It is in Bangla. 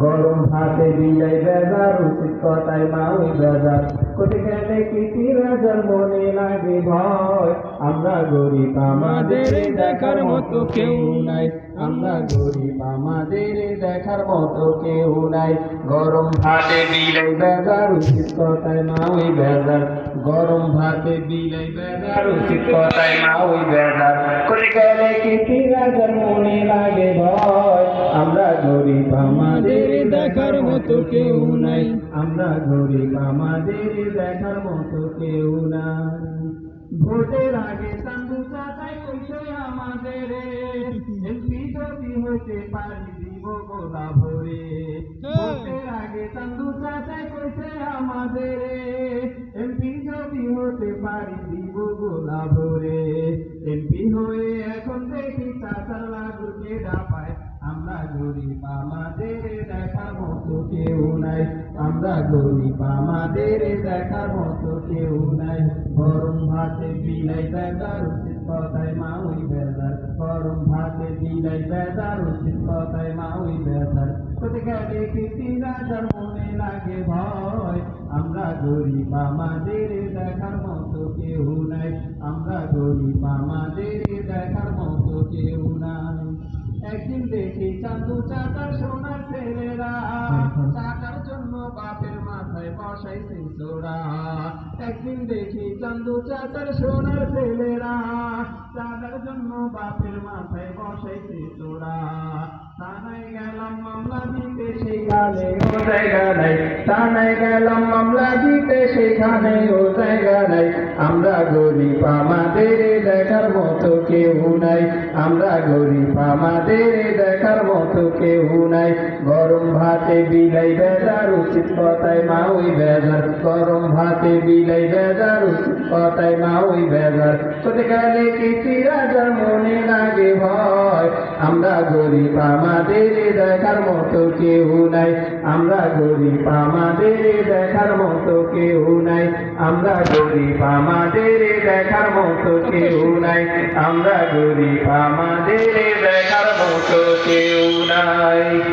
গরম ভাতে বিলাই বেজার, উচিত কথায় মা বেজার। কোটি গেলে কি রাজার আমরা গরিব, আমাদের দেখার মতো কেউ নাই। আমরা গরিব, আমাদের দেখার মতো কেউ নাই। গরম ভাতে বিলাই বেজার, উচিত কথায় মা ওই বেজার। গরম ভাতে বিলাই বেজার, উচিত কথায় মা ওই বেজার। কোটি গেলে কি লাগে ভয়। আমরা গরিব আমাদের দেখার মতো কেউ নাই। আমরা গরিব আমাদের দেখার মতো কেউ নাই। ভোটের আগে চাচাই কইছে আমাদের। এমপি যদি পারি দিব গোলা ভরে। ভোটের আগে চাচাই কইছে আমাদের। এমপি যদি হতে পারি দিব গোলা ভরে। এমপি হয়ে লাগুকে ডাপায় আমরা গরিব, আমাদের দেখার মতো কেউ নাই। আমরা গরিব, আমাদের গরম ভাতে বিলাই বেজার উচিত, কথায় মা ওই বেজার। গরম ভাতে বিলাই বেজার উচিত, কথায় মা ওই কীর্তি রাজার মনে লাগে ভয়, আমরা গরিব, আমাদের দেখার মতো কেউ নাই। আমরা গরিব, আমাদের একদিন দেখি চান্দু চাচার সোনার ছেলেরা। টাকার জন্য বাপের মাথায় বসাইছে চোরা একদিন দেখি চাঁদু চাচার সোনার ছেলেরা। টাকার জন্য বাপের মাথায় বসাইছে চোরা আমরা গরিব, আমাদের দেখার মতো কেউ নাই। আমরা গরিব, আমাদের দেখার মতো কেউ নাই। গরম ভাতে বিলাই বেজার, উচিত কথায় মা ওই বেজার। গরম ভাতে বিলাই বেজার, উচিত কথায় মা ওই বেজার। কোথায় গেলে কিছু রাজার মনে লাগে ভয়। আমরা গরিব আমাদের দেখার মতো কেউ নাই। আমরা গরিব আমাদের দেখার মতো কেউ নাই। আমরা গরিব আমাদের দেখার মতো কেউ নাই। আমরা গরিব আমাদের দেখার মতো কেউ নাই।